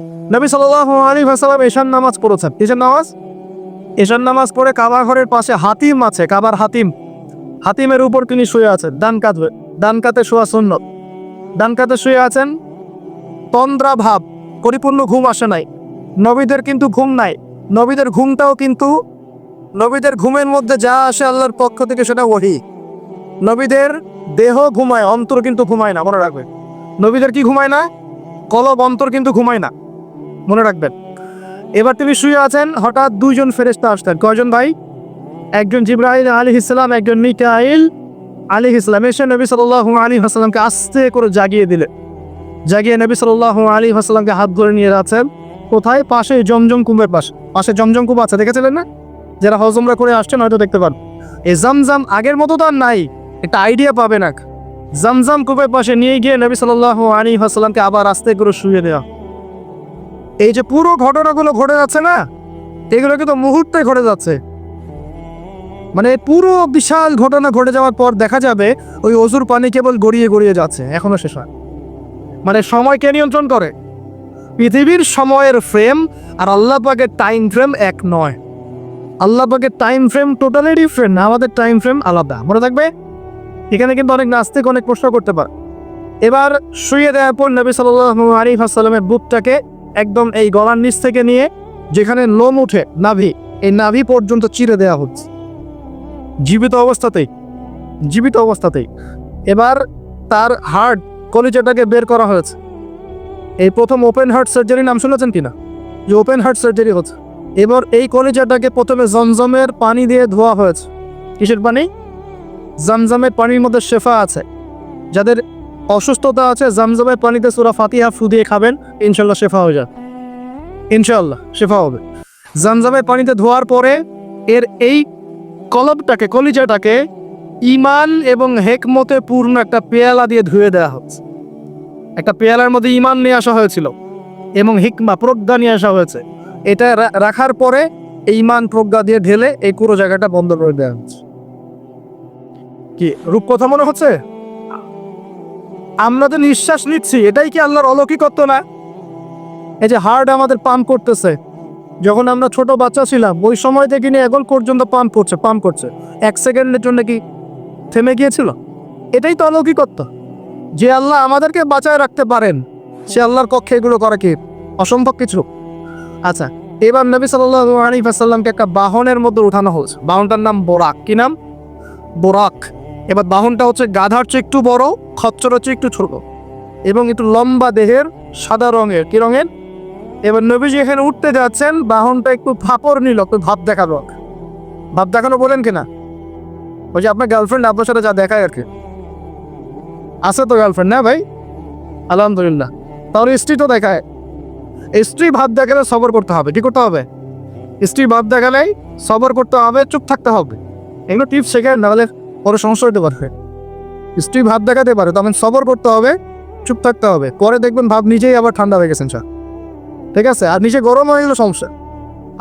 নবী সাল্লাহ আলী ভাসালাম নামাজ পড়েছেন। কিসের নামাজ? এশান নামাজ পড়ে কাবা ঘরের পাশে হাতিম আছে, কাবার হাতিম। হাতিমের উপর তিনি শুয়ে আছেন, ডান কাঁধে, ডান কাতে শোয়া সুন্নত। ডান কাতে শুয়ে আছেন, তন্দ্রা ভাব, পরিপূর্ণ ঘুম আসে নাই। নবীদের কিন্তু ঘুম নাই। নবীদের ঘুমটাও কিন্তু, নবীদের ঘুমের মধ্যে যা আসে আল্লাহর পক্ষ থেকে সেটা ওহি। নবীদের দেহ ঘুমায়, অন্তর কিন্তু ঘুমায় না, মনে রাখবে। নবীদের কি ঘুমায় না? কলব, অন্তর কিন্তু ঘুমায় না। মনে রাখবেন। এবার তিনি শুয়ে আছেন, হঠাৎ দুইজন ফেরেস্তা আসতেন কয়জন ভাই? একজন জিব্রাহিল আলী ইসলাম একজন মিকাইল আলী ইসলাম এসে নবী সাল্লাহ আলী হাসলামকে আস্তে করে জাগিয়ে দিলে জাগিয়ে নবী সাল্লাহ আলী হাসলামকে হাত ধরে নিয়ে যাচ্ছেন। কোথায়? পাশে জমজম কুমের পাশে। পাশে জমজম কুপ আছে, দেখেছিলেন না? যারা হজমরা করে আসছেন, হয়তো দেখতে পান। এই জামজাম আগের মতো তো আর নাই। একটা আইডিয়া পাবে না জামজাম কূপের পাশে নিয়ে গিয়ে নবী সাল্লাহ আলী হাসলামকে আবার আস্তে করে শুয়ে দেওয়া এই যে পুরো ঘটনাগুলো ঘটে যাচ্ছে না, এগুলো কিন্তু মুহূর্তে ঘটে যাচ্ছে। মানে পুরো বিশাল ঘটনা ঘটে যাওয়ার পর দেখা যাবে ওই অজুর পানি কেবল গড়িয়ে গড়িয়ে যাচ্ছে, এখনও শেষ হয় মানে সময় কে নিয়ন্ত্রণ করে? পৃথিবীর সময়ের ফ্রেম আর আল্লাহ পাকের টাইম ফ্রেম এক নয়। আল্লাহ পাকের টাইম ফ্রেম টোটালি ডিফারেন্ট আমাদের টাইম ফ্রেম আলাদা। মনে থাকবে? এখানে কিন্তু অনেক নাস্তিক অনেক প্রশ্ন করতে পারে। এবার শুয়ে দেওয়ার পর নবী সাল্লাহ আলী আসসালামের বুকটাকে একদম এই গলার নিচ থেকে নিয়ে যেখানে লোম উঠে নাভি, এই নাভি পর্যন্ত চিরে দেওয়া হচ্ছে। জীবিত অবস্থাতেই জীবিত অবস্থাতেই। এবার তার হার্ট কলিজাটাকে বের করা হয়েছে। এই প্রথম ওপেন হার্ট সার্জারি নাম শুনেছেন কিনা? যে ওপেন হার্ট সার্জারি হচ্ছে। এবার এই কলিজাটাকে প্রথমে জমজমের পানি দিয়ে ধোয়া হয়েছে। কিসের পানি? জমজমের পানির মধ্যে শেফা আছে। যাদের অসুস্থতা আছে, জামজামের পানিতে সুরা ফাতিহা ফু দিয়ে খাবেন ইনশাল্লাহ শেফা হয়ে যাবে। ইনশাল্লাহ শেফা হবে। জামজামের পানিতে ধোয়ার পরে এর এই কলবটাকে, কলিজাটাকে ইমান এবং হেকমতে পূর্ণ একটা পেয়ালা দিয়ে ধুয়ে দেওয়া হচ্ছে। একটা পেয়ালার মধ্যে ইমান নিয়ে আসা হয়েছিল এবং হিকমা, প্রজ্ঞা নিয়ে আসা হয়েছে। এটা রাখার পরে এই ইমান প্রজ্ঞা দিয়ে ঢেলে এই পুরো জায়গাটা বন্ধ করে দেওয়া হচ্ছে। কি, রূপকথা মনে হচ্ছে? আমরা তো নিঃশ্বাস নিচ্ছি, এটাই কি আল্লাহর অলৌকিকত্ব না? এই যে হার্ট আমাদের পাম্প করতেছে, যখন আমরা ছোট বাচ্চা ছিলাম, ওই সময় থেকে নিয়ে এখন পর্যন্ত পাম্প করছে পাম্প করছে। এক সেকেন্ডের জন্য কি থেমে গিয়েছিল? এটাই তো অলৌকিকত্ব। যে আল্লাহ আমাদেরকে বাঁচায় রাখতে পারেন, সে আল্লাহর কক্ষে এগুলো করা কি? অসম্ভব কিছু। আচ্ছা এবার নবী সাল্লাহ আলী সাল্লামকে একটা বাহনের মধ্যে উঠানো হয়েছে। বাহনটার নাম বোরাক। কি নাম? বোরাক। এবার বাহনটা হচ্ছে গাধার চেয়ে একটু বড় খচ্চর হচ্ছে একটু ছোট। এবং একটু লম্বা দেহের সাদা রঙের। কি রঙের? এবার নবীজি এখানে উঠতে যাচ্ছেন, বাহনটা একটু ফাপড় নিল, একটু ভাব দেখাল ভাব দেখানো বলেন কিনা? ওই যে আপনার গার্লফ্রেন্ড আপনার সাথে যা দেখায় আর কি। আছে তো গার্লফ্রেন্ড না ভাই? আলহামদুলিল্লাহ। তাহলে স্ত্রী তো দেখায়। স্ত্রী ভাব দেখালে সবর করতে হবে। কি করতে হবে? স্ত্রী ভাব দেখালেই সবর করতে হবে, চুপ থাকতে হবে। এগুলো টিপস শেখায়, নাহলে পরে সমস্যা হতে পারবে স্ত্রী ভাব দেখাতে পারে তখন সবর করতে হবে, চুপ থাকতে হবে। পরে দেখবেন ভাব নিজেই আবার ঠান্ডা হয়ে গেছেন, স্যার। ঠিক আছে? আর নিজে গরম হয়ে গেলে সমস্যা।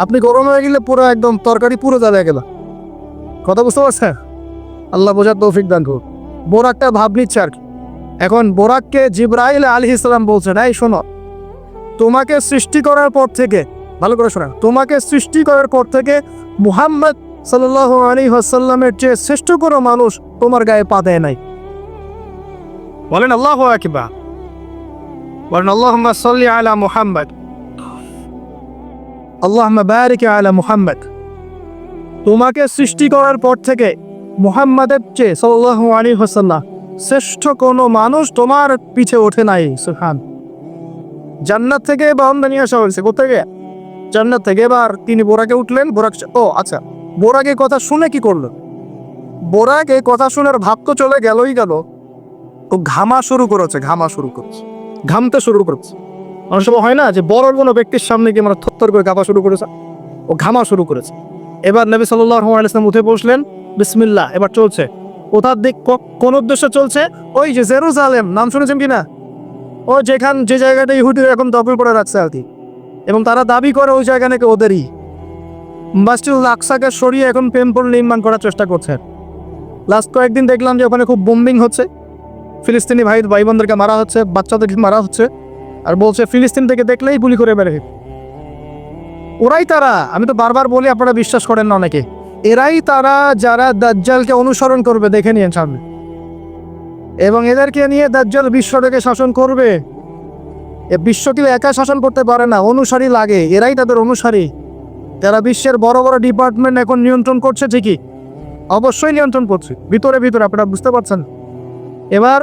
আপনি গরম হয়ে গেলে পুরো একদম তরকারি পুরো জ্বালা গেল কথা বুঝতে পারছেন? আল্লাহ বোঝার তৌফিক দান করুন বোরাকটা ভাব নিচ্ছে আর কি। এখন বোরাককে জিব্রাইল আলী ইসলাম বলছেন, এই শোনো, তোমাকে সৃষ্টি করার পর থেকে, ভালো করে শোনা তোমাকে সৃষ্টি করার পর থেকে মুহাম্মদ সাল্লাহ আলী হাসাল্লামের চেয়ে শ্রেষ্ঠ কোনো মানুষ তোমার গায়ে পা দেয় নাই। বলেন, আল্লাহ আকিবা বলেন আল্লাহ সাল্লি আলা মুহাম্মদ। আল্লাহ বারিক আলা মুহাম্মদ। তোমাকে সৃষ্টি করার পর থেকে মুহাম্মাদের চেয়ে সাল্লাহ আলী হাসাল্লাহ শ্রেষ্ঠ কোনো মানুষ তোমার পিছে ওঠে নাই সুহান জান্নাত থেকে বাহনটা নিয়ে আসা হয়েছে কোথেকে জান্নাত থেকে এবার তিনি বোরাকে উঠলেন, বোরাক ও আচ্ছা। বোরাক এই কথা শুনে কি করল? বোরাক এই কথা শুনে আর ভাব তো চলে গেলই গেল ও ঘামা শুরু করেছে, ঘামা শুরু করেছে, ঘামতে শুরু করেছে। অনেক সময় হয় না যে বড় কোনো ব্যক্তির সামনে গিয়ে মানে থরথর করে কাঁপা শুরু করেছে, ও ঘামা শুরু করেছে। এবার নবী সাল্লাহ আলাইসলাম উঠে বসলেন, বিসমিল্লাহ, এবার চলছে। কোথার দিক কোন উদ্দেশ্যে চলছে? ওই যে জেরুজালেম, নাম শুনেছেন কি না ও যেখান, যে জায়গাটা ইহুদিরা এখন দখল করে রাখছে আর কি। এবং তারা দাবি করে ওই জায়গা নাকি ওদেরই। মাসজিদুল আকসাকে সরিয়ে এখন টেম্পল নির্মাণ করার চেষ্টা করছে। লাস্ট কয়েকদিন দেখলাম যে ওখানে খুব বোম্বিং হচ্ছে। ফিলিস্তিনি ভাই ভাই বোনদেরকে মারা হচ্ছে বাচ্চাদেরকে মারা হচ্ছে। আর বলছে, ফিলিস্তিন থেকে দেখলেই গুলি করে বেড়ে ওরাই তারা। আমি তো বারবার বলি, আপনারা বিশ্বাস করেন না অনেকে। এরাই তারা যারা দাজ্জালকে অনুসরণ করবে, দেখে নিয়ে সামনে। এবং এদেরকে নিয়ে দাজ্জাল বিশ্বটাকে শাসন করবে। এ বিশ্ব কেউ একা শাসন করতে পারে না, অনুসারী লাগে। এরাই তাদের অনুসারী। যারা বিশ্বের বড় বড় ডিপার্টমেন্ট এখন নিয়ন্ত্রণ করছে ঠিকই। অবশ্যই নিয়ন্ত্রণ করছে। ভিতরে ভিতরে, আপনারা বুঝতে পারছেন? এবার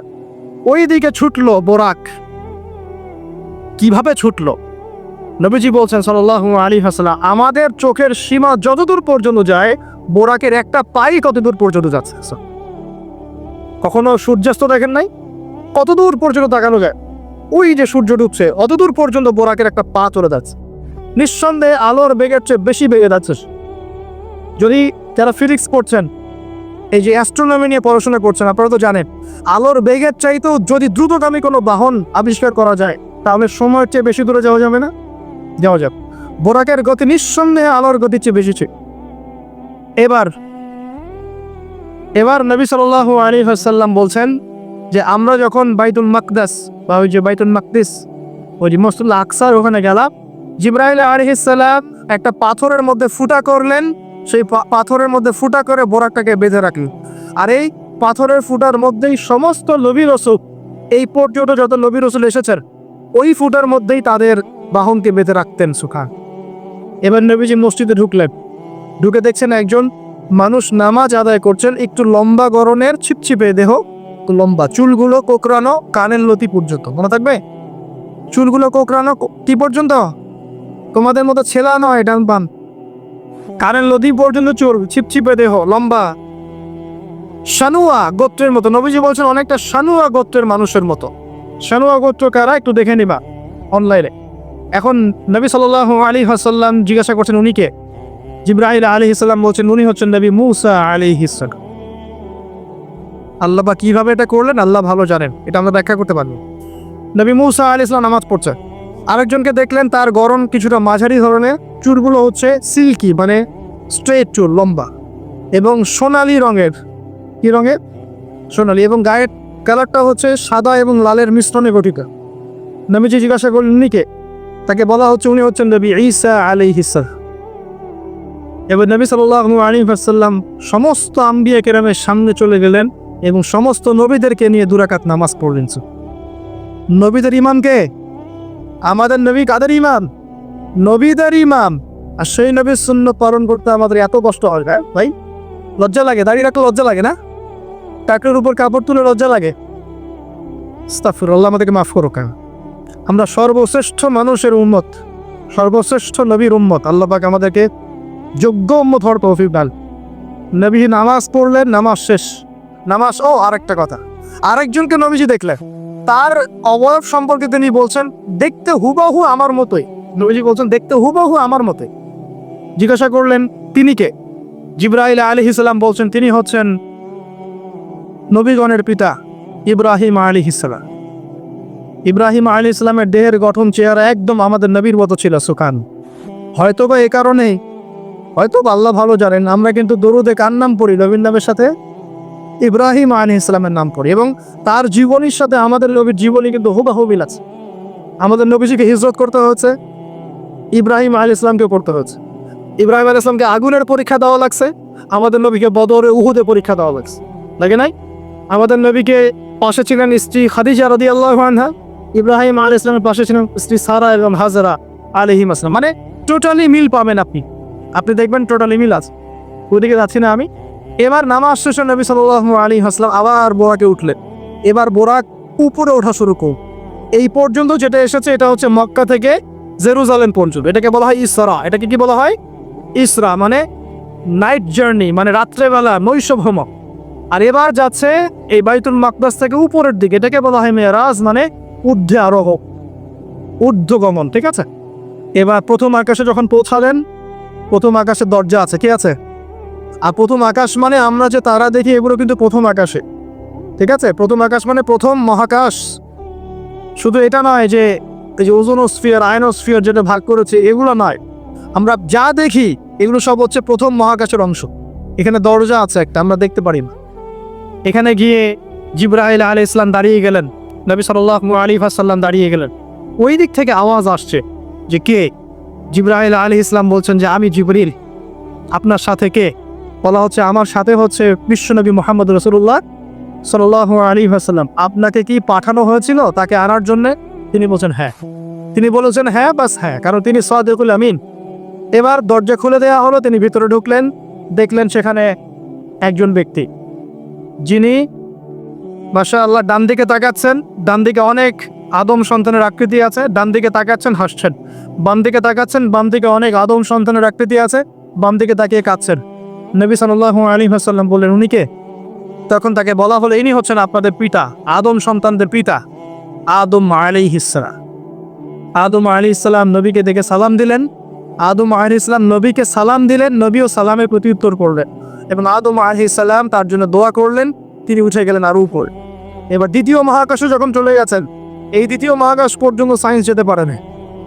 ওই দিকে ছুটলো বোরাক। কীভাবে ছুটলো? নবীজি বলছেন সাল্লাহ আলী হাসলাম আমাদের চোখের সীমা যতদূর পর্যন্ত যায়, বোরাকের একটা পাই কতদূর পর্যন্ত যাচ্ছে? কখনো সূর্যাস্ত দেখেন নাই? কতদূর পর্যন্ত তাকানো যায়? ওই যে সূর্য ডুবছে, অতদূর পর্যন্ত বোরাকের একটা পা চলে যাচ্ছে। নিঃসন্দেহে আলোর বেগের চেয়ে বেশি বেগে যাচ্ছে। যদি যারা ফিজিক্স পড়ছেন, এই যে অ্যাস্ট্রোনমি নিয়ে পড়াশোনা করছেন, আপনারা তো জানেন, আলোর বেগের চাইতেও যদি দ্রুতগামী কোনো বাহন আবিষ্কার করা যায়, তাহলে সময়ের চেয়ে বেশি দূরে যাওয়া যাবে না? যাওয়া যাক। বোরাকের গতি নিঃসন্দেহে আলোর গতির চেয়ে বেশি ছিল। এবার এবার নবী সাল্লাহ আলী হাসাল্লাম বলছেন যে, আমরা যখন বাইতুল মাকদাস, বা ওই যে বাইতুল মাকদিস, ওই যে মসুল্লা আকসার ওখানে গেলাম জিব্রাহিল আলহিসাল্লাম একটা পাথরের মধ্যে ফুটা করলেন, সেই পাথরের মধ্যে ফুটা করে বোরাকটাকে বেঁধে রাখলেন। আর এই পাথরের ফুটার মধ্যেই সমস্ত নবী রসুল, এই পর্যন্ত যত নবী রসুল এসেছেন, ওই ফুটার মধ্যেই তাদের বাহনকে বেঁধে রাখতেন সুখা এবার নবীজি মসজিদে ঢুকলেন। ঢুকে দেখছেন একজন মানুষ নামাজ আদায় করছেন, একটু লম্বা গরনের ছিপছিপে দেহ লম্বা, চুলগুলো কোকড়ানো, কানের লতি পর্যন্ত। মনে থাকবে? চুলগুলো কোকড়ানো কো- কি পর্যন্ত? তোমাদের মতো ছেলা নয় ডান বাম কানের লতি পর্যন্ত চুল ছিপছিপে দেহ, লম্বা। শানুয়া গোত্রের মতো, নবীজি বলছেন অনেকটা শানুয়া গোত্রের মানুষের মতো। শানুয়া গোত্র কারা? একটু দেখে নিবা অনলাইনে এখন নবী সাল্লাহ আলী হাসাল্লাম জিজ্ঞাসা করছেন উনিকে জিব্রাহিল আলী ইসলাম বলছেন, উনি হচ্ছেন নবী মুসা আলী ইসলাম আল্লাহ বা কীভাবে এটা করলেন? আল্লাহ ভালো জানেন, এটা আমরা ব্যাখ্যা করতে পারব। নবী মুসা আলী ইসলাম নামাজ পড়ছে। আরেকজনকে দেখলেন তার গরম কিছুটা মাঝারি ধরনের। চুলগুলো হচ্ছে সিল্কি মানে স্ট্রেট চুল, লম্বা। এবং সোনালি রঙের। কি রঙের? সোনালি। এবং গায়ের কালারটা হচ্ছে সাদা এবং লালের মিশ্রণে গঠিত। নবীজি জিজ্ঞাসা করলেন উনিকে তাকে বলা হচ্ছে, উনি হচ্ছেন নবী ঈসা আলী হিসা এবার নবী সাল্লাহ আলী আসাল্লাম সমস্ত আম্বিয়া কেরামের সামনে চলে গেলেন এবং সমস্ত নবীদেরকে নিয়ে দুরাকাত নামাজ পড়লেন। নবীদের ইমামকে আমাদের নবী কাদের ইমাম? নবীদের ইমাম। আর সেই নবীর শূন্য পালন করতে আমাদের এত কষ্ট হয় হ্যাঁ ভাই? লজ্জা লাগে, দাঁড়িয়ে রাখলে লজ্জা লাগে না? টাকের উপর কাপড় তুলে লজ্জা লাগে? স্তাফির আল্লাহ আমাদেরকে মাফ করো কেন? আমরা সর্বশ্রেষ্ঠ মানুষের উম্মত, সর্বশ্রেষ্ঠ নবীর উম্মত। আল্লাহ পাক আমাদেরকে যোগ্য উম্মত হওয়ার তৌফিক দান। নবী নামাজ পড়লেন, নামাজ শেষ। নামাজ, ও আরেকটা কথা। আরেকজনকে নবীজি দেখলেন। তার অবয়ব সম্পর্কে তিনি বলছেন, দেখতে হুবাহু আমার মতোই। নবীজি বলছেন, দেখতে হুবাহু আমার মতোই। জিজ্ঞাসা করলেন, তিনি কে? জিব্রাহিল আলী ইসলাম বলছেন, তিনি হচ্ছেন নবীগণের পিতা ইব্রাহিম আলী ইসলাম ইব্রাহিম আলী ইসলামের দেহের গঠন, চেহারা একদম আমাদের নবীর মতো ছিল সুখান হয়তো বা এ কারণেই হয়তো আল্লাহ ভালো জানেন, আমরা কিন্তু দরুদে কার নাম পড়ি নবীর নামের সাথে? ইব্রাহিম আলী ইসলামের নাম পড়ি এবং তার জীবনীর সাথে আমাদের নবীর জীবনী কিন্তু হুবাহু মিল আছে। আমাদের নবীজিকে হিজরত করতে হয়েছে, ইব্রাহিম আলী ইসলামকে পড়তে হয়েছে। ইব্রাহিম আলী ইসলামকে আগুনের পরীক্ষা দেওয়া লাগছে, আমাদের নবীকে বদরে উহুদে পরীক্ষা দেওয়া লাগছে। লাগে নাই? আমাদের নবীকে পাশে ছিলেন স্ত্রী খাদিজা রদি আল্লাহ ইব্রাহিম আলী ইসলামের পাশে ছিলেন স্ত্রী সারা এবং হাজারা আলহিম আসলাম মানে টোটালি মিল পাবেন আপনি। আপনি দেখবেন টোটালি মিল আছে। ওদিকে যাচ্ছি না আমি। এবার নামাজ শেষে নবী সাল্লাহ আলী হাসলাম আবার বোরাকে উঠলেন। এবার বোরাক উপরে ওঠা শুরু করুন এই পর্যন্ত যেটা এসেছে, এটা হচ্ছে মক্কা থেকে জেরুজালেম পর্যন্ত। এটাকে বলা হয় ইসরা। এটাকে কি বলা হয়? ইসরা মানে নাইট জার্নি মানে রাত্রেবেলা নৈশ ভ্রমণ আর এবার যাচ্ছে এই বাইতুল মাকদাস থেকে উপরের দিকে। এটাকে বলা হয় মেয়েরাজ মানে ঊর্ধ্বে আরোহ, ঊর্ধ্বগমন, ঠিক আছে? এবার প্রথম আকাশে যখন পৌঁছালেন, প্রথম আকাশের দরজা আছে, কি আছে? আর প্রথম আকাশ মানে আমরা যে তারা দেখি, এগুলো কিন্তু প্রথম আকাশে। ঠিক আছে? প্রথম আকাশ মানে প্রথম মহাকাশ। শুধু এটা নয় যে এই যে ওজোনোস্ফিয়ার, আয়নোস্ফিয়ার যেটা ভাগ করেছে, এগুলো নয়। আমরা যা দেখি, এগুলো সব হচ্ছে প্রথম মহাকাশের অংশ। এখানে দরজা আছে একটা, আমরা দেখতে পারি না। এখানে গিয়ে জিব্রাহিল আলী ইসলাম দাঁড়িয়ে গেলেন। নবী সাল্লাহ আলী ফাসাল্লাম দাঁড়িয়ে গেলেন। ওই দিক থেকে আওয়াজ আসছে যে কে? জিব্রাহিল আলী ইসলাম বলছেন যে, আমি জিবরিল। আপনার সাথে কে? বলা হচ্ছে, আমার সাথে হচ্ছে বিশ্বনবী মোহাম্মদ রসুল্লাহ সাল আলী আসাল্লাম আপনাকে কি পাঠানো হয়েছিল? তাকে আনার জন্য? তিনি বলছেন হ্যাঁ। তিনি বলেছেন হ্যাঁ বাস হ্যাঁ। কারণ তিনি সাদেকুল আমিন। এবার দরজা খুলে দেওয়া হলো, তিনি ভিতরে ঢুকলেন, দেখলেন সেখানে একজন ব্যক্তি। যিনি মাসা আল্লাহ ডান দিকে তাকাচ্ছেন, ডান দিকে অনেক আদম সন্তানের আকৃতি আছে, ডান দিকে তাকাচ্ছেন, হাসছেন। বাম দিকে তাকাচ্ছেন, বাম দিকে অনেক আদম সন্তানের আকৃতি আছে, বাম দিকে তাকিয়ে কাঁদছেন। নবী সাল্লাহ আলী হাসাল্লাম বললেন উনিকে তখন তাকে বলা হলো, ইনি হচ্ছেন আপনাদের পিতা, আদম সন্তানদের পিতা, আদম আলী হিসরা আদম আলী ইসলাম নবীকে দেখে সালাম দিলেন। আদম আলী ইসলাম নবীকে সালাম দিলেন, নবীও সালামের প্রতি উত্তর করলেন এবং আদম আলী ইসলাম তার জন্য দোয়া করলেন, তিনি উঠে গেলেন আরও উপর। এবার দ্বিতীয় মহাকাশে যখন চলে গেছেন, এই দ্বিতীয় মহাকাশ পর্যন্ত সায়েন্স যেতে পারেনি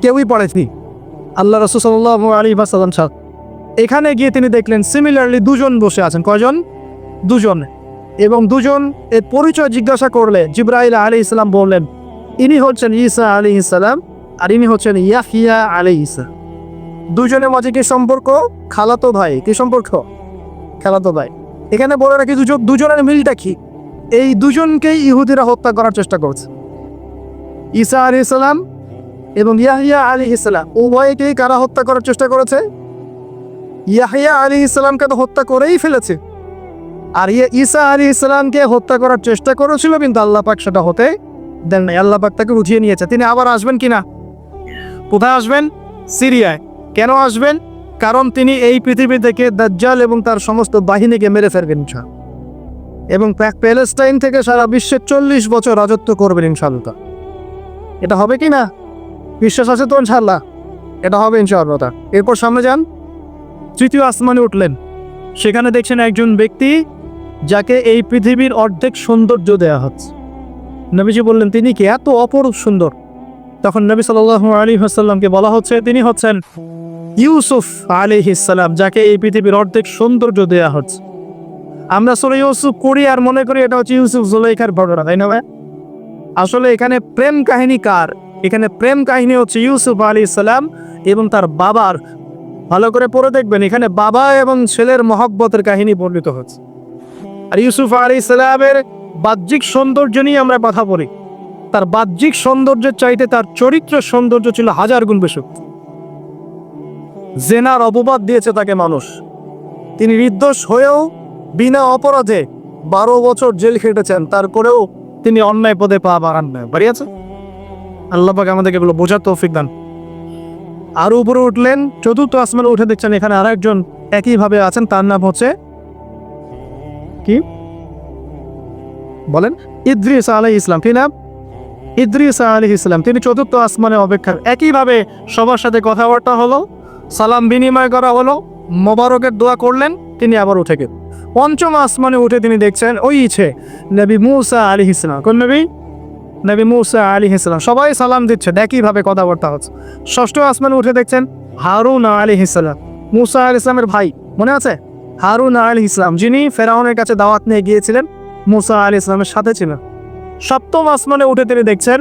কেউই পারেনি। আল্লাহ রসুল্লাহ আলী বাসালাম সাহ এখানে গিয়ে তিনি দেখলেন সিমিলারলি দুজন বসে আছেন। কয়জন? দুজন। এবং দুজন এর পরিচয় জিজ্ঞাসা করলে, জিব্রাইল আলী ইসলাম বললেন, ইনি হচ্ছেন ঈসা আলী ইসলাম আর ইনি হচ্ছেন ইয়াহিয়া আলী ইসা দুজনের মাঝে কি সম্পর্ক? খালাতো ভাই। কি সম্পর্ক? খালাতো ভাই। এখানে বলে রাখি, দুজন দুজনের মিলটা কি? এই দুজনকেই ইহুদিরা হত্যা করার চেষ্টা করছে। ঈসা আলী ইসলাম এবং ইয়াহিয়া আলী ইসলাম উভয়কেই কারা হত্যা করার চেষ্টা করেছে? ইয়াহিয়া আলী ইসলামকে তো হত্যা করেই ফেলেছে। আর ইয়ে ঈসা আলী ইসলামকে হত্যা করার চেষ্টা করেছিল, কিন্তু আল্লাহ পাক সেটা হতে দেন নাই। আল্লাহ পাক তাকে উঠিয়ে নিয়েছে। তিনি আবার আসবেন কি না কোথায় আসবেন? সিরিয়ায়। কেন আসবেন? কারণ তিনি এই পৃথিবী থেকে দাজ্জাল এবং তার সমস্ত বাহিনীকে মেরে ফেলবেন ইনশাল এবং প্যালেস্টাইন থেকে সারা বিশ্বে চল্লিশ বছর রাজত্ব করবেন ইনশাল্লাহ এটা হবে কি না বিশ্বাস আছে তো ইনশাল্লাহ এটা হবে ইনশাআল্লাহ। এরপর সামনে যান। তৃতীয় আসমানে উঠলেন। সেখানে দেখছেন একজন ব্যক্তি যাকে এই পৃথিবীর অর্ধেক সৌন্দর্য দেয়া হচ্ছে। নবীজি বললেন, তিনি কি এত অপরূপ সুন্দর? তখন নবী সাল আলী হাসাল্লামকে বলা হচ্ছে, তিনি হচ্ছেন ইউসুফ আলী ইসাল্লাম যাকে এই পৃথিবীর অর্ধেক সৌন্দর্য দেয়া হচ্ছে। আমরা আসলে ইউসুফ করি আর মনে করি এটা হচ্ছে ইউসুফ জুলাইখার ঘটনা, তাই না ভাই? আসলে এখানে প্রেম কাহিনী কার? এখানে প্রেম কাহিনী হচ্ছে ইউসুফ আলী ইসলাম এবং তার বাবার ভালো করে পড়ে দেখবেন, এখানে বাবা এবং ছেলের মহব্বতের কাহিনী বর্ণিত হচ্ছে। আর ইউসুফ আলী ইসলামের বাহ্যিক সৌন্দর্য নিয়ে আমরা কথা বলি। তার বাহ্যিক সৌন্দর্যের চাইতে তার চরিত্র সৌন্দর্য ছিল হাজার গুণ বেশি। জেনার অপবাদ দিয়েছে তাকে মানুষ। তিনি নির্দোষ হয়েও বিনা অপরাধে বারো বছর জেল খেটেছেন, তারপরেও তিনি অন্যায় পদে পা বাড়ান বাড়িয়েছে আল্লাহ আমাদেরকে এগুলো বোঝার তৌফিক দান। আরও উপরে উঠলেন, চতুর্থ আসমানে উঠে দেখছেন এখানে আর আরেকজন একইভাবে আছেন, তার নাম হচ্ছে কি? বলেন, ইদ্রিস আলাই ইসলাম কি নাম? ইদ্রিস আলী ইসলাম তিনি চতুর্থ আসমানে অপেক্ষা একইভাবে সবার সাথে কথাবার্তা হলো, সালাম বিনিময় করা হলো, মোবারকের দোয়া করলেন, তিনি আবার উঠে গেলেন। পঞ্চম আসমানে উঠে তিনি দেখছেন, ওই ইচ্ছে নবী মুসা আলী ইসলাম কোন নবী? নবী মুসা আলী ইসলাম সবাই সালাম দিচ্ছে একইভাবে কথাবার্তা হচ্ছে। ষষ্ঠ আসমানে উঠে দেখছেন, হারুন আলী ইসলাম মুসা আল ইসলামের ভাই, মনে আছে? হারুন আলী ইসলাম যিনি ফেরাউনের কাছে দাওয়াত নিয়ে গিয়েছিলেন, মুসা আলী ইসলামের সাথে ছিলেন। সপ্তম আসমানে উঠে তিনি দেখছেন,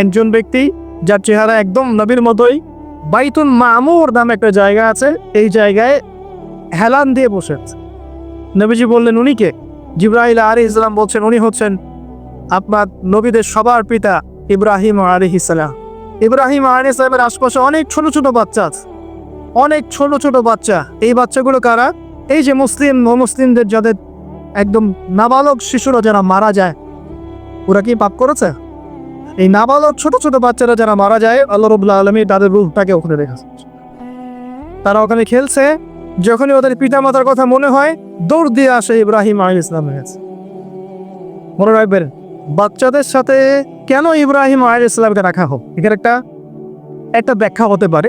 একজন ব্যক্তি, যার চেহারা একদম নবীর মতোই, বাইতুল মামুর নামে একটা জায়গা আছে, এই জায়গায় হেলান দিয়ে বসে নবীজি বললেন, উনি কে? জিব্রাহিল আলী ইসলাম বলছেন, উনি হচ্ছেন আপনার নবীদের সবার পিতা ইব্রাহিম আলী ইসলাম ইব্রাহিম আলী ইসলামের আশপাশে অনেক ছোট ছোট বাচ্চা আছে। অনেক ছোট ছোট বাচ্চা। এই বাচ্চাগুলো কারা? এই যে মুসলিম মুসলিমদের যাদের একদম নাবালক শিশুরা যারা মারা যায়, ওরা কি পাপ করেছে? এই নাবালক ছোট ছোট বাচ্চারা যারা মারা যায়, আল্লাহ রবুল্লা আলমী তাদের রূপটাকে ওখানে রেখেছে তারা ওখানে খেলছে, যখনই ওদের পিতামাতার কথা মনে হয়, দৌড় দিয়ে আসে ইব্রাহিম আলী ইসলামের কাছে। মনে রাখবেন বাচ্চাদের সাথে কেন ইব্রাহিম আলী ইসলামকে রাখা হোক? এখানে একটা একটা ব্যাখ্যা হতে পারে।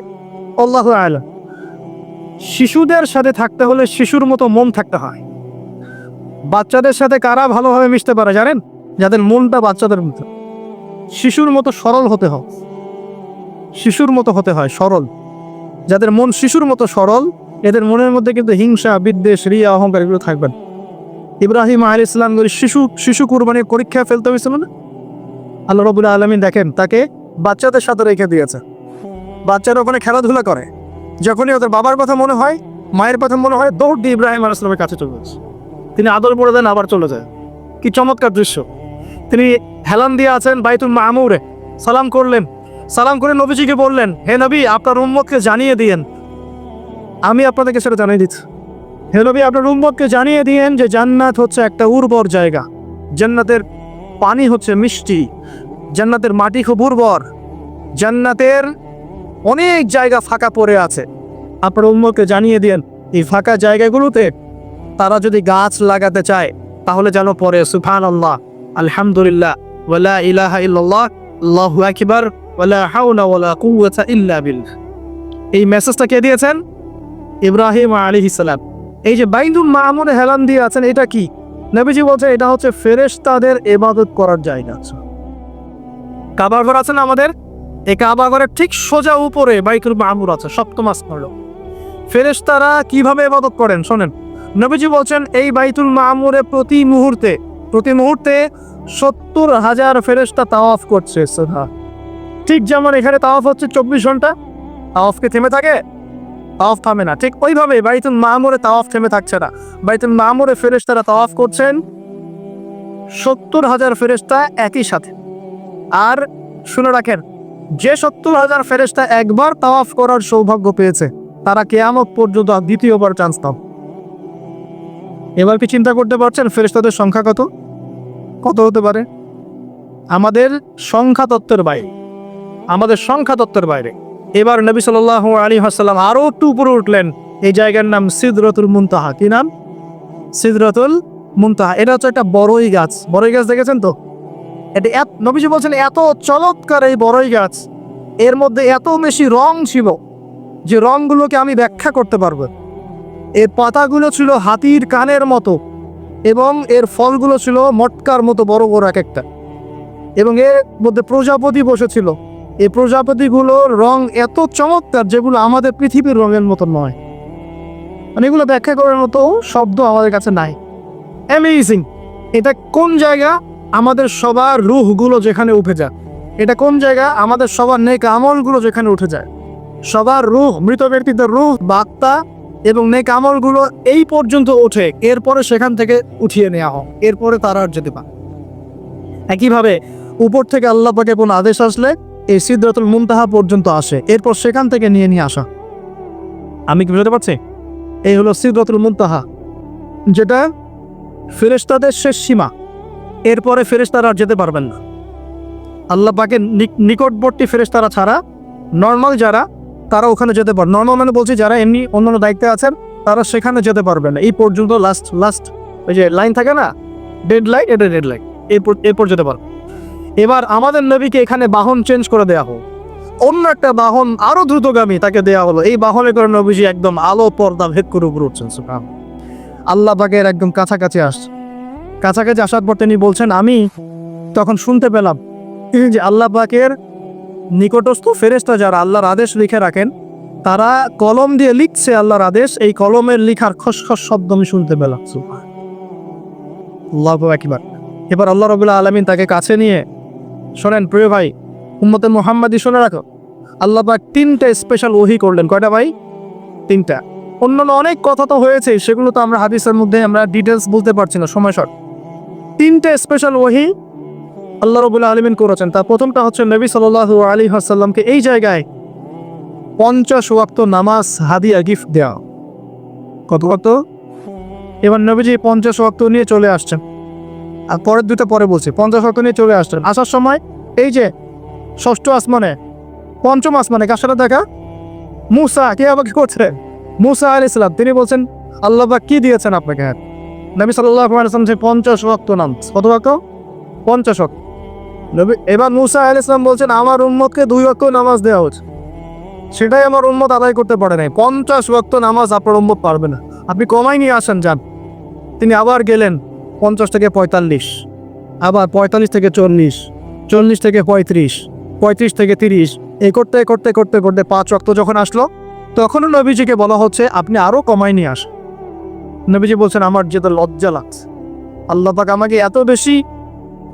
আল্লাহ আলম। শিশুদের সাথে থাকতে হলে শিশুর মতো মন থাকতে হয়। বাচ্চাদের সাথে কারা ভালোভাবে মিশতে পারে জানেন? যাদের মনটা বাচ্চাদের মতো। শিশুর মতো সরল হতে হয়। শিশুর মতো হতে হয়, সরল। যাদের মন শিশুর মতো সরল, এদের মনের মধ্যে কিন্তু হিংসা, বিদ্বেষ, রিয়া, অহংকার এগুলো থাকবে না। ইব্রাহিম আল ইসলাম শিশু শিশু কুরবানির পরীক্ষায় ফেলতে হয়েছিল না? আল্লাহ রবুল্লা আলমিন দেখেন, তাকে বাচ্চাদের সাথে রেখে দিয়েছে। বাচ্চারা ওখানে খেলাধুলা করে। যখনই ওদের বাবার কথা মনে হয়, মায়ের কথা মনে হয়, দৌড় দিয়ে ইব্রাহিম আলাইসলামের কাছে চলে যাচ্ছে তিনি আদর করে দেন, আবার চলে যায়। কি চমৎকার দৃশ্য। তিনি হেলান দিয়ে আছেন বাইতুল মামুরে। সালাম করলেন। সালাম করে নবীজিকে বললেন, হে নবী, আপনার উম্মতকে জানিয়ে দিয়েন। আমি আপনাদেরকে সেটা জানিয়ে দিচ্ছি। হে নবী, আপনার উম্মতকে জানিয়ে দিয়েন যে জান্নাত হচ্ছে একটা উর্বর জায়গা। জান্নাতের পানি হচ্ছে মিষ্টি, জান্নাতের মাটি খুব উর্বর, জান্নাতের অনেক জায়গা ফাঁকা পড়ে আছে। আপনার উম্মতকে জানিয়ে দিয়েন, এই ফাঁকা জায়গাগুলোতে তারা যদি গাছ লাগাতে চায়, তাহলে যেন পরে সুফান আল্লাহ আলহামদুলিল্লাহ, ওয়ালা ইলাহা ইল্লাল্লাহ, আল্লাহু আকবার, ওয়ালা হাওলা ওয়ালা কুওয়াতা ইল্লা বিল্লাহ। এই মেসেজটা কে দিয়েছেন? ইব্রাহিম আলাইহিস সালাম। এই যে বাইন্দুল মামুনে হেলান দিয়ে আছেন, এটা কি? নবীজি বলছে, এটা হচ্ছে ফেরেশতাদের এবাদত করার জায়গা কাবা ঘর আছে না আমাদের? এই কাবা ঘরের ঠিক সোজা উপরে বাইকুল মামুর আছে, সপ্তম আসমান ফেরেশতারা কীভাবে ইবাদত করেন, শোনেন। নবীজি বলছেন, এই বাইতুল মামুরে প্রতি মুহূর্তে প্রতি মুহূর্তে সত্তর হাজার ফেরেশতা তাওয়াফ করছে ঠিক যেমন এখানে তাওয়াফ হচ্ছে চব্বিশ ঘণ্টা তাওয়াফকে থেমে থাকে? তাওয়াফ থামে না। ঠিক ওইভাবে বাইতুল মামুরে তাওয়াফ থেমে থাকছে না। বাইতুল মামুরে ফেরেশতারা তাওয়াফ করছেন সত্তর হাজার ফেরেশতা একই সাথে। আর শুনে রাখেন, যে সত্তর হাজার ফেরেশতা একবার তাওয়াফ করার সৌভাগ্য পেয়েছে, তারা কেয়ামত পর্যন্ত দ্বিতীয়বার চান্স পাব। এবার কি চিন্তা করতে পারছেন ফেরেস্তাদের সংখ্যা কত? কত হতে পারে? আমাদের সংখ্যা তত্ত্বের বাইরে। আমাদের সংখ্যা তত্ত্বের বাইরে। এবার নবী সাল আলী হাসাল্লাম আরও একটু উপরে উঠলেন। এই জায়গার নাম সিদরতুল মুনতাহা। কি নাম? সিদরতুল মুনতাহা। এটা হচ্ছে একটা বড়ই গাছ। বড়ই গাছ দেখেছেন তো? এটা এত নবীজি বলছেন, এত চমৎকার এই বড়ই গাছ। এর মধ্যে এত বেশি রং ছিল যে রংগুলোকে আমি ব্যাখ্যা করতে পারব। এর পাতাগুলো ছিল হাতির কানের মতো এবং এর ফলগুলো ছিল মটকার মতো বড় বড় এক একটা। এবং এর মধ্যে প্রজাপতি বসেছিল। এই প্রজাপতিগুলোর রং এত চমৎকার যেগুলো আমাদের পৃথিবীর রঙের মতো নয়। মানে এগুলো ব্যাখ্যা করার মতো শব্দ আমাদের কাছে নাই। অ্যামেজিং এটা কোন জায়গা? আমাদের সবার রুহগুলো যেখানে উঠে যায়। এটা কোন জায়গা? আমাদের সবার নেক আমলগুলো যেখানে উঠে যায়। সবার রুহ, মৃত ব্যক্তিদের রুহ, বাক্তা এবং নেক আমলগুলো এই পর্যন্ত ওঠে। এরপরে সেখান থেকে উঠিয়ে নেওয়া হোক। এরপরে তারা আর যেতে পারে একইভাবে উপর থেকে আল্লাহ পাকে কোনো আদেশ আসলে এই সিদ্ধাতুল মুমতাহা পর্যন্ত আসে। এরপর সেখান থেকে নিয়ে নিয়ে আসা। আমি কি বুঝতে পারছি? এই হলো সিদ্ধাতুল মুমতাহা যেটা ফেরেশতাদের শেষ সীমা। এরপরে ফেরেশতারা আর যেতে পারবেন না। আল্লাহ পাকের নি- নিকটবর্তী ফেরেশতারা ছাড়া নর্মাল যারা তারা ওখানে যেতে পারে নর্মাল মানে বলছি যারা এমনি অন্যান্য দায়িত্বে আছেন তারা সেখানে যেতে পারবে না। এই পর্যন্ত লাস্ট লাস্ট ওই যে লাইন থাকে না? ডেড লাইন এটা ডেড লাইন এরপর এরপর যেতে পারবে এবার আমাদের নবীকে এখানে বাহন চেঞ্জ করে দেয়া হোক। অন্য একটা বাহন আরও দ্রুতগামী তাকে দেওয়া হলো। এই বাহনে করে নবীজি একদম আলো, পর্দা ভেদ করে উপরে উঠছেন সুবহান আল্লাহ পাকের একদম কাছাকাছি আসছে। কাছাকাছি আসার পর তিনি বলছেন, আমি তখন শুনতে পেলাম যে আল্লাহ পাকের নিকটস্থ ফেরেস্তা যারা আল্লাহর আদেশ লিখে রাখেন, তারা কলম দিয়ে লিখছে আল্লাহর আদেশ। এই কলমের লিখার খসখস শব্দ আমি শুনতে পেলাম সুবহান। আল্লাহু আকবার। এবার আল্লাহ রবুল্লাহ আলমিন তাকে কাছে নিয়ে শোনেন, প্রিয় ভাই, উম্মতে মোহাম্মদী শুনে রাখো। আল্লাহ পাক তিনটা স্পেশাল ওহি করলেন। কয়টা ভাই? তিনটা। অন্যান্য অনেক কথা তো হয়েছে, সেগুলো তো আমরা হাদিসের মধ্যে আমরা ডিটেলস বলতে পারছি না, সময় শর্ট। তিনটে স্পেশাল ওহি আল্লাহ রবুল্লাহ আলমিন করেছেন। তার প্রথমটা হচ্ছে নবী সাল্লাহ আলী হাসাল্লামকে এই জায়গায় পঞ্চাশ ওয়াক্ত নামাজ, হাদিয়া, গিফট দেওয়া। কত কত এবার নবীজি পঞ্চাশ ওয়াক্ত নিয়ে চলে আসছেন। আর পরের দুটো পরে বলছি। পঞ্চাশ ওয়াক্ত নিয়ে চলে আসছেন আসার সময় এই যে ষষ্ঠ আসমানে, পঞ্চম আসমানে কার সাথে দেখা, মুসা কে আমাকে করছে? মুসা আল ইসলাম তিনি বলছেন, আল্লাহ কি দিয়েছেন আপনাকে? হ্যাঁ নবী সাল্লাহ আলাইসলাম যে পঞ্চাশ ওয়াক্ত নাম। কত ওয়াক্ত পঞ্চাশ ওয়াক্ত নবী, এবার মুসা আল ইসলাম বলছেন, আমার উম্মতকে দুই ওয়াক্ত নামাজ দেওয়া হচ্ছে। সেটাই আমার উম্মত আদায় করতে পারে নাই। পঞ্চাশ ওয়াক্ত নামাজ আপনার উম্মত পারবে না। আপনি কমাই নিয়ে আসেন, যান। তিনি আবার গেলেন। পঞ্চাশ থেকে পঁয়তাল্লিশ, আবার পঁয়তাল্লিশ থেকে চল্লিশ চল্লিশ থেকে পঁয়ত্রিশ পঁয়ত্রিশ থেকে তিরিশ, এই করতে করতে করতে করতে পাঁচ রক্ত যখন আসলো, তখনও নবীজিকে বলা হচ্ছে, আপনি আরও কমাই নিয়ে আস নবীজি বলছেন, আমার যেটা লজ্জা লাগছে। আল্লাহ পাক আমাকে এত বেশি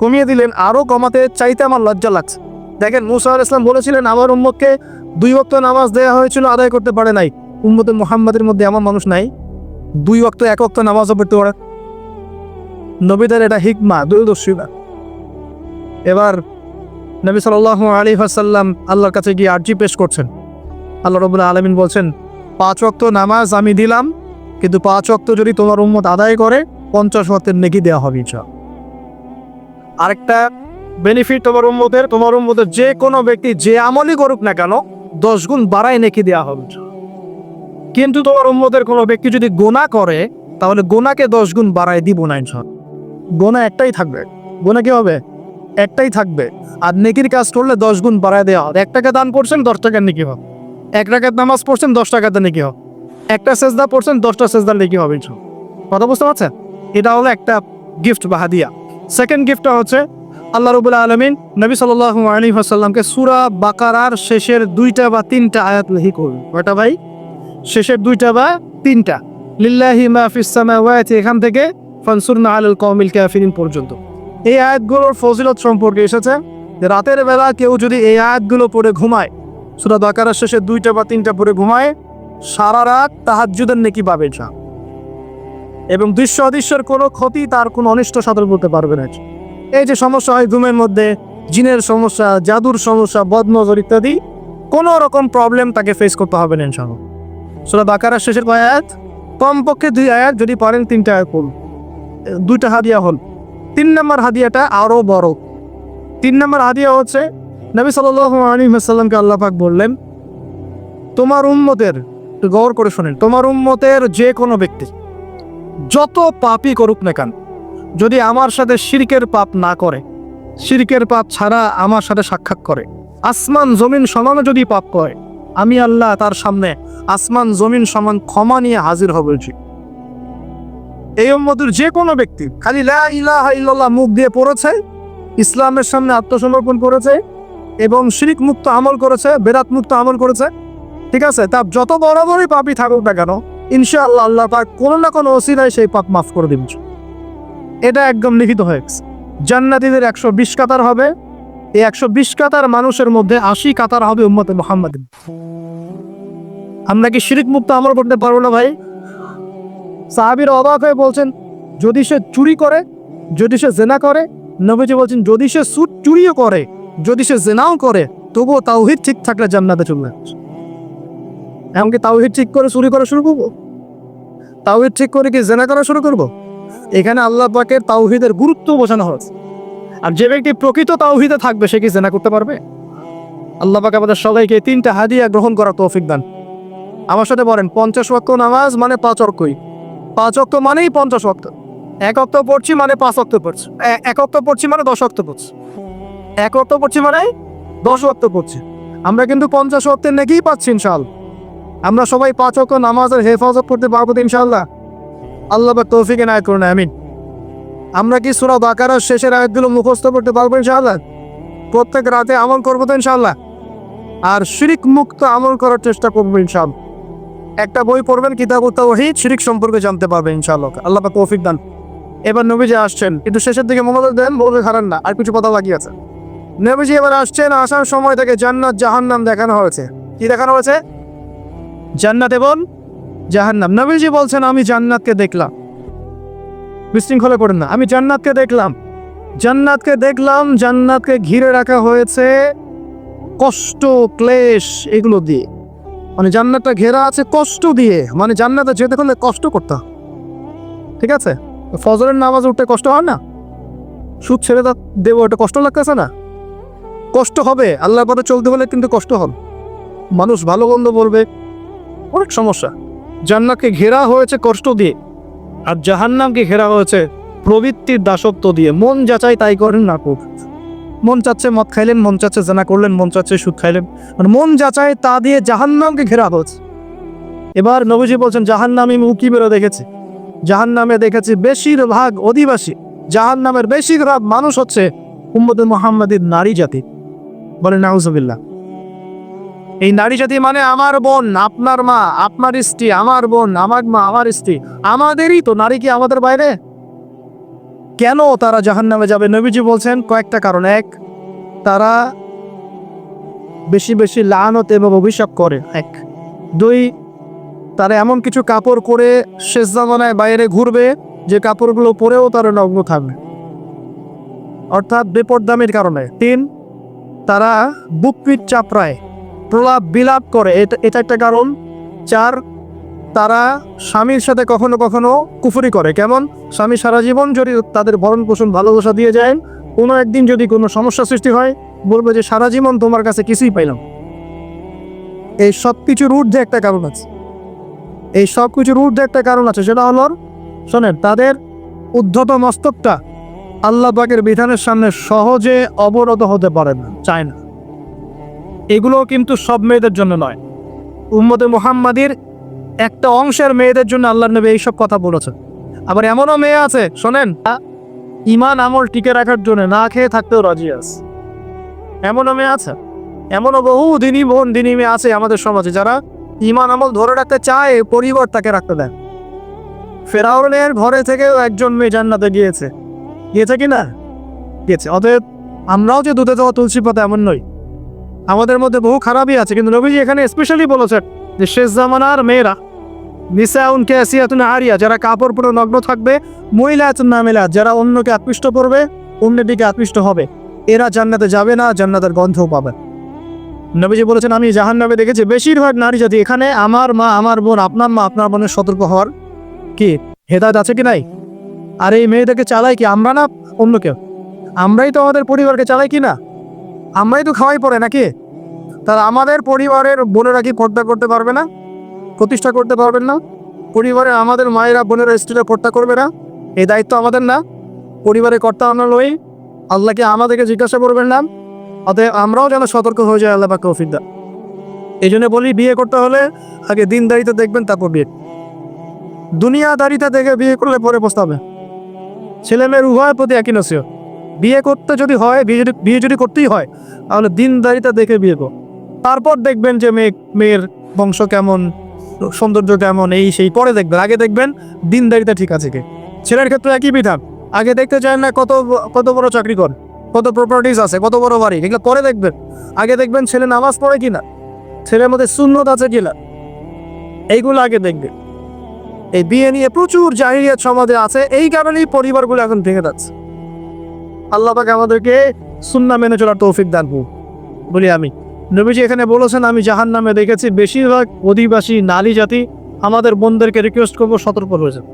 কমিয়ে দিলেন আরও কমাতে চাইতে আমার লজ্জা লাগছে। দেখেন, মুসা আল ইসলাম বলেছিলেন, আমার উম্মতকে দুই ওয়াক্ত নামাজ দেওয়া হয়েছিল, আদায় করতে পারে নাই। উম্মতে মোহাম্মদের মধ্যে এমন মানুষ নাই। দুই ওয়াক্ত, এক ওয়াক্ত নামাজও পড়তে পারে নবীদের এটা হিকমা, দূরদর্শিতা। এবার নবী সাল আলী আসাল্লাম আল্লাহর কাছে গিয়ে আর্জি পেশ করছেন। আল্লাহ রবুল্লাহ আলমিন বলছেন, পাঁচ ওয়াক্ত নামাজ আমি দিলাম, কিন্তু পাঁচ ওয়াক্ত যদি তোমার উম্মত আদায় করে, পঞ্চাশ ওয়াক্তের নেকি দেওয়া হবে ইনশা আরেকটা বেনিফিট তোমার উম্মতের তোমার উম্মতের যে কোনো ব্যক্তি যে আমলই করুক না কেন, দশ গুণ বাড়ায় নেকি দেওয়া হবে কিন্তু তোমার উম্মতের কোনো ব্যক্তি যদি গোনা করে, তাহলে গোনাকে দশ গুণ বাড়ায় দিব না ইনশাল গোনা একটাই থাকবে। গোনা কি হবে? একটাই থাকবে। আর নেকির কাজ করলে দশ গুণ বাড়ায় দেওয়া হবে। এক টাকা দান করছেন, দশ টাকার নেকি হবে। এক টাকার নামাজ পড়ছেন, দশ টাকাতে নেকি হবে। একটা সেজদা পড়ছেন, দশটা সেজদার নেকি হবে কথা বুঝতে পারছেন? এটা হলো একটা গিফট বা হাদিয়া। সেকেন্ড গিফটটা হচ্ছে আল্লাহ রবুল্লা আলমিন নবী সাল্লাহ আলী সুরা বাকারার শেষের দুইটা বা তিনটা আয়াত লিহি করবে কয়টা ভাই? শেষের দুইটা বা তিনটা। লিল্লাহি মাহফিস এখান থেকে ফানসুরনা আলাল কওমিল কাফিরিন পর্যন্ত। এই আয়াতগুলোর ফজিলত সম্পর্কে এসেছে যে রাতের বেলা কেউ যদি এই আয়াতগুলো পড়ে ঘুমায়, সুরা বাকারার শেষে দুইটা বা তিনটা পড়ে ঘুমায়, সারা রাত তাহাজ্জুদের নেকি পাবে যা এবং দৃশ্য অদৃশ্যের কোনো ক্ষতি তার কোনো অনিষ্ট সাধন করতে পারবে না। এই যে সমস্যা হয় ঘুমের মধ্যে, জিনের সমস্যা, জাদুর সমস্যা, বদনজর ইত্যাদি, কোনো রকম প্রবলেম তাকে ফেস করতে হবে না ইনশাল্লাহ সুরা বাকারার শেষের কয় আয়াত? কমপক্ষে দুই আয়াত যদি পারেন তিনটা আয়াত করুন দুইটা হাদিয়া হল। তিন নম্বর হাদিয়াটা আরও বড়। তিন নম্বর হাদিয়া হচ্ছে, নবী সাল্লামকে আল্লাহ পাক বললেন, তোমার উম্মতের গৌর করে শোনেন, তোমার উম্মতের যে কোনো ব্যক্তি, যত পাপই করুক না কেন, যদি আমার সাথে শিরকের পাপ না করে, শিরকের পাপ ছাড়া আমার সাথে সাক্ষাৎ করে, আসমান জমিন সমানে যদি পাপ করে, আমি আল্লাহ তার সামনে আসমান জমিন সমান ক্ষমা নিয়ে হাজির হবে। এই উম্মতের যে কোনো ব্যক্তি খালি লা ইলাহা ইল্লাল্লাহ মুখ দিয়ে পড়েছে, ইসলামের সামনে আত্মসমর্পণ করেছে এবং শিরিক মুক্ত আমল করেছে বেরাত মুক্ত আমল করেছে, ঠিক আছে? তা যত বড় বড়ই পাপই থাকুক না কেন, ইনশাআল্লাহ আল্লাহ পাক কোনো না কোনো ওসিলায় সেই পাপ মাফ করে দিবেন। এটা একদম লিখিত হয়ে গেছে। জান্নাতীদের একশো বিশ কাতার হবে। এই একশো বিশ কাতার মানুষের মধ্যে আশি কাতার হবে উম্মতে মোহাম্মদ আমরা কি শিরিক মুক্ত আমল করতে পারব না ভাই? সাহাবির অবাক হয়ে বলছেন, যদি সে চুরি করে, যদি সে জেনা করে, নবীজি বলছেন, যদি সে সুট চুরিও করে, যদি সে জেনাও করে, তবুও তাওহিদ ঠিক থাকলে জান্নাতে চলবে এমনকি তাওহিদ ঠিক করে চুরি করা শুরু করব? তাওহিদ ঠিক করে কি জেনা করা শুরু করব। এখানে আল্লাহ পাকের তাওহিদের গুরুত্ব বোঝানো হয়েছে। আর যে ব্যক্তি প্রকৃত তাওহিদে থাকবে, সে কি জেনা করতে পারবে? আল্লাহ পাক আমাদের সবাইকে তিনটা হাদিয়া গ্রহণ করার তৌফিক দান। আমার সাথে বলেন, পঞ্চাশ ওয়াক্ত নামাজ মানে পাঁচ অর্কই পাঁচ অক্ত মানেই পঞ্চাশ অক্ত। এক অক্ত পড়ছি মানে পাঁচ অক্ত পড়ছি। এক অক্ত পড়ছি মানে দশ অক্ত পড়ছি। এক অক্ত পড়ছি মানে দশ অক্ত পড়ছি। আমরা কিন্তু পঞ্চাশ অক্তের নেকেই পাচ্ছি ইনশাল আমরা সবাই পাঁচ অক্ত নামাজের হেফাজত করতে পারব ইনশাল্লাহ আল্লাহ বা তৌফিকে নায়ত করুন, আমিন। আমরা কি সুরা বাকারার শেষের আয়াতগুলো মুখস্থ করতে পারব ইনশাআল্লাহ? প্রত্যেক রাতে আমল করব তো ইনশাল্লাহ আর শিরিক মুক্ত আমল করার চেষ্টা করব ইনশাআল্লাহ। একটা বই পড়বেন, কিতাব ওহিদ শিরিক সম্পর্কে জানতে পারবেন ইনশাআল্লাহ। আল্লাহ পাক তৌফিক দান। এবার নবীজি আসছেন, কিন্তু শেষের দিকে মনোযোগ দেন, বলবে হারান না, আর কিছু কথা বাকি আছে। নবীজি এবার আসছেন, আসার সময় তাকে জান্নাত, জাহান্নাম দেখানো হয়েছে। কি দেখানো হয়েছে? জান্নাত এবং জাহান্নাম। নবীজি বলছেন, আমি জান্নাতকে দেখলাম। বিশৃঙ্খলা করেন না, আমি জান্নাতকে দেখলাম। জান্নাতকে দেখলাম, জান্নাতকে ঘিরে রাখা হয়েছে কষ্ট, ক্লেশ, এগুলো দিয়ে। মানে জান্নাতটা ঘেরা আছে কষ্ট দিয়ে। মানে জান্নাতে যেতে হলে কষ্ট করতে। ঠিক আছে? ফজরের নামাজ উঠতে কষ্ট হয় না? সুদ ছেড়ে দা- দেবো, এটা কষ্ট লাগতেছে না? কষ্ট হবে, আল্লাহর পথে চলতে হলে কিন্তু কষ্ট হবে। মানুষ ভালো গন্ধ বলবে, অনেক সমস্যা। জান্নাতকে ঘেরা হয়েছে কষ্ট দিয়ে, আর জাহান্নামকে ঘেরা হয়েছে প্রবৃত্তির দাসত্ব দিয়ে। মন যাচাই তাই করেন, না মন চাচ্ছে মদ খাইলেন, মন চাচ্ছে জানা করলেন, মন চাচ্ছে সুদ খাইলেন। মানে মন যাচাই তা দিয়ে জাহান্নামকে ঘেরা হচ্ছে এবার নবীজি বলছেন, জাহান্নামি উকি বেরো দেখেছি। জাহান্নামে দেখেছি বেশিরভাগ অধিবাসী। জাহান্নামের বেশিরভাগ মানুষ হচ্ছে উম্মদ মোহাম্মদের নারী জাতি। বলে নাউজবিল্লা এই নারী জাতি মানে আমার বোন, আপনার মা, আপনার স্ত্রী, আমার বোন, আমার মা, আমার স্ত্রী। আমাদেরই তো নারী কি আমাদের বাইরে? কেন তারা জাহান্নামে যাবে? নবীজি বলছেন, কয়েকটা কারণ। এক, তারা বেশি বেশি লানত এবং অভিশাপ করে। এক, দুই, তারা এমন কিছু কাপড় করে শেষ জামানায় বাইরে ঘুরবে, যে কাপড়গুলো পরেও তারা নগ্ন থাকবে। অর্থাৎ বেপরদামের কারণে। তিন, তারা বুক পিট চাপড়ায়, প্রলাপ বিলাপ করে। এটা এটা একটা কারণ। চার তারা স্বামীর সাথে কখনো কখনো কুফুরি করে। কেমন? স্বামী সারা জীবন যদি তাদের ভরণ পোষণ ভালোবাসা দিয়ে যায়, কোনো একদিন যদি কোনো সমস্যা সৃষ্টি হয়, বলবে যে সারা জীবন তোমার কাছে কিছুই পাইলাম। এই সব কিছুর ঊর্ধ্বে একটা কারণ আছে। এই সব কিছুর ঊর্ধ্বে একটা কারণ আছে, সেটা হলো, শোনেন, তাদের উদ্ধত মস্তকটা আল্লাহ পাকের বিধানের সামনে সহজে অবরত হতে পারে না, চায় না। এগুলো কিন্তু সব মেয়েদের জন্য নয়। উম্মদে মুহাম্মাদির একটা অংশের মেয়েদের জন্য আল্লাহ নবী এইসব কথা বলেছেন আবার এমনও মেয়ে আছে, শোনেন, ইমান আমল টিকে রাখার জন্য না খেয়ে থাকতেও রাজি আছে। এমনও মেয়ে আছে, এমনও বহু দিনই বোন দিনই মেয়ে আছে আমাদের সমাজে যারা ইমান আমল ধরে রাখতে চায় পরিবার তাকে রাখতে দেন ফেরাউনের ঘরে থেকেও একজন মেয়ে জান্নাতে গিয়েছে। গিয়েছে কি না? গিয়েছে। অতএব আমরাও যে দুধে দেওয়া তুলসী পাতা এমন নই। আমাদের মধ্যে বহু খারাপই আছে, কিন্তু নবীজি এখানে স্পেশালি বলেছেন যে শেষ জামানার মেয়েরা নিসাউন ক্যাসিয়াতুন আরিয়া, যারা কাপড় পুরো নগ্ন থাকবে, মহিলাতুন নামিলা, যারা অন্যকে আকৃষ্ট করবে অন্যের দিকে আকৃষ্ট হবে। এরা জান্নাতে যাবে না, জান্নাতের গন্ধও পাবে নবীজি বলেছেন, আমি জাহান নামে দেখেছি, বেশিরভাগ নারী জাতি এখানে আমার মা, আমার বোন, আপনার মা, আপনার বোনের সতর্ক হওয়ার কি, হেদায়ত আছে কি নাই? আর এই মেয়েদেরকে চালাই কি আমরা না অন্য কেউ? আমরাই তো আমাদের পরিবারকে চালাই কি না? আমরাই তো খাওয়াই পড়ে নাকি? তাহলে আমাদের পরিবারের বোনেরা কি পর্দা করতে পারবে না? প্রতিষ্ঠা করতে পারবেন না। পরিবারে আমাদের মায়েরা, বোনেরা স্ত্রীরা পর্দা করবে না। এই দায়িত্ব আমাদের না। পরিবারে কর্তা আমরা লই আল্লাহকে আমাদেরকে জিজ্ঞাসা করবেন না। অতএব আমরাও যেন সতর্ক হয়ে যায় আল্লাহ পাকে ওফিদা এই জন্য বলি, বিয়ে করতে হলে আগে দিন দিনদারিতে দেখবেন, তারপর বিয়ে। দুনিয়াদারিতা দেখে বিয়ে করলে পরে পস্তাবে। ছেলে মেয়ের উভয়ের প্রতি একই নসিও বিয়ে করতে যদি হয়, বিয়ে যদি বিয়ে যদি করতেই হয়, তাহলে দিনদারিতা দেখে বিয়ে কর। তারপর দেখবেন যে মেয়ে মেয়ের বংশ কেমন। সৌন্দর্য কেমন এই, সেই, পরে দেখবেন, আগে দেখবেন দিনদারিতা ঠিক আছে কি ছেলের ক্ষেত্রে একই বিধান, আগে দেখতে চান না কত কত বড় চাকরি কর, কত প্রপার্টিজ আছে, কত বড় বাড়ি, এগুলো পরে দেখবেন। আগে দেখবেন ছেলে নামাজ পড়ে কিনা, ছেলের মধ্যে সুন্নত আছে কিনা, এইগুলো আগে দেখবেন এই বিয়ে নিয়ে প্রচুর জাহিরিয়াত সমাজে আছে, এই কারণেই পরিবারগুলো এখন ভেঙে যাচ্ছে। আল্লাহ আমাদেরকে সুন্না মেনে চলার তৌফিক দান বলি আমি নবীজি এখানে বলেছেন, আমি জাহান নামে দেখেছি বেশিরভাগ অধিবাসী নারী জাতি আমাদের বোনদেরকে রিকোয়েস্ট করব সতর্ক হয়ে যান।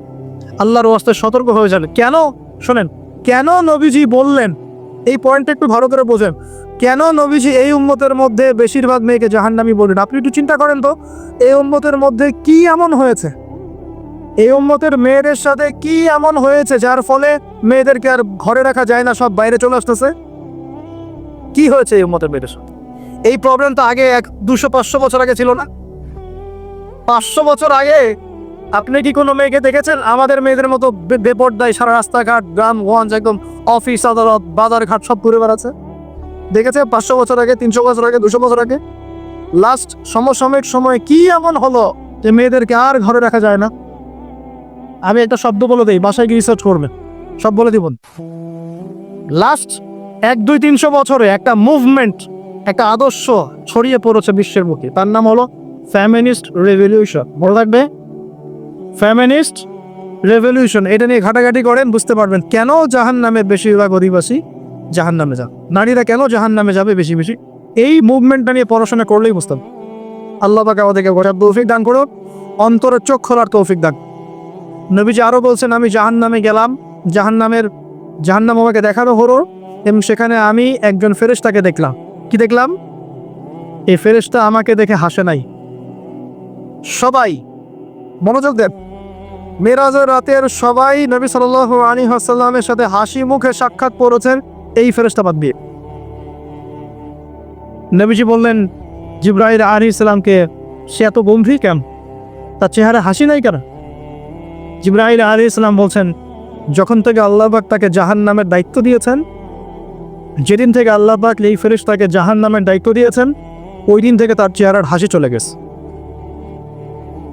আল্লাহর ওয়াস্তে সতর্ক হয়ে যান। কেন? শোনেন, কেন নবীজি বললেন? এই পয়েন্টটা একটু ভালো করে বোঝেন। কেন নবীজি এই উম্মতের মধ্যে বেশিরভাগ মেয়েকে জাহান্নামি বললেন? আপনি একটু চিন্তা করেন তো, এই উম্মতের মধ্যে কি এমন হয়েছে? এই উম্মতের মেয়েদের সাথে কি এমন হয়েছে, যার ফলে মেয়েদেরকে আর ঘরে রাখা যায় না, সব বাইরে চলে আসতেছে? কি হয়েছে এই উম্মতের মেয়েদের সাথে? এই প্রবলেম তো আগে এক দুশো পাঁচশো বছর আগে ছিল না। পাঁচশো বছর আগে আপনি কি কোনো মেয়েকে দেখেছেন? আমাদের মেয়েদের মতো বেপর্দায় সারা রাস্তাঘাট, গ্রাম, গঞ্জ, একদম অফিস আদালত বাজার ঘাট সব ঘুরে বেড়াচ্ছে। দেখেছে পাঁচশো বছর আগে, তিনশো বছর আগে, দুশো বছর আগে? লাস্ট সমসাময়িক সময়ে কি এমন হলো যে মেয়েদেরকে আর ঘরে রাখা যায় না? আমি একটা শব্দ বলে দিই, বাসায় গিয়ে রিসার্চ করবেন। সব বলে দিব লাস্ট এক দুই তিনশো বছরে একটা মুভমেন্ট একটা আদর্শ ছড়িয়ে পড়েছে বিশ্বের মুখে তার নাম হলো ফ্যামিনিস্ট রেভলিউশন। মনে থাকবে? Feminist revolution. এটা নিয়ে ঘাটাঘাটি করেন, বুঝতে পারবেন কেন জাহান নামের বেশিরভাগ অধিবাসী জাহান নামে যান। নারীরা কেন জাহান নামে যাবে বেশি বেশি? এই মুভমেন্টটা নিয়ে পড়াশোনা করলেই বুঝতাম। আল্লাহ পাকে আমাদেরকে গোটা তৌফিক দান করো অন্তরের চোখ খোলার তৌফিক দান। নবীজি আরও বলছেন, আমি জাহান নামে গেলাম জাহান নামের জাহান নাম আমাকে দেখানো হলো এবং সেখানে আমি একজন ফেরেশতাকে দেখলাম। কি দেখলাম? এই ফেরেশতা আমাকে দেখে হাসে নাই। সবাই, মনোযোগ দেন। মেরাজের রাতের সবাই নবী সাল আলী হাসাল্লামের সাথে হাসি মুখে সাক্ষাৎ পড়েছেন এই ফেরেশতা বাদ দিয়ে। নবীজি বললেন জিব্রাহিল আলী ইসলামকে সে এত গম্ভীর কেন? তার চেহারা হাসি নাই কেন? জিব্রাহিল আলী ইসলাম বলছেন, যখন থেকে আল্লাহবাক তাকে জাহান নামের দায়িত্ব দিয়েছেন যেদিন থেকে আল্লাহ পাক এই ফেরিস তাকে জাহান নামের দায়িত্ব দিয়েছেন ওই দিন থেকে তার চেহারার হাসি চলে গেছে।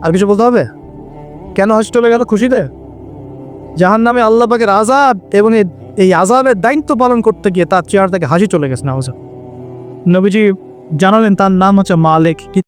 আর কিছু বলতে হবে? কেন হাসি চলে গেল খুশিতে? জাহান নামে আল্লাহ পাকের আজাব এবং এই- আজাবের দায়িত্ব পালন করতে গিয়ে তার চেহারা থেকে হাসি চলে গেছে না নবীজি জানালেন, তার নাম হচ্ছে মালিক।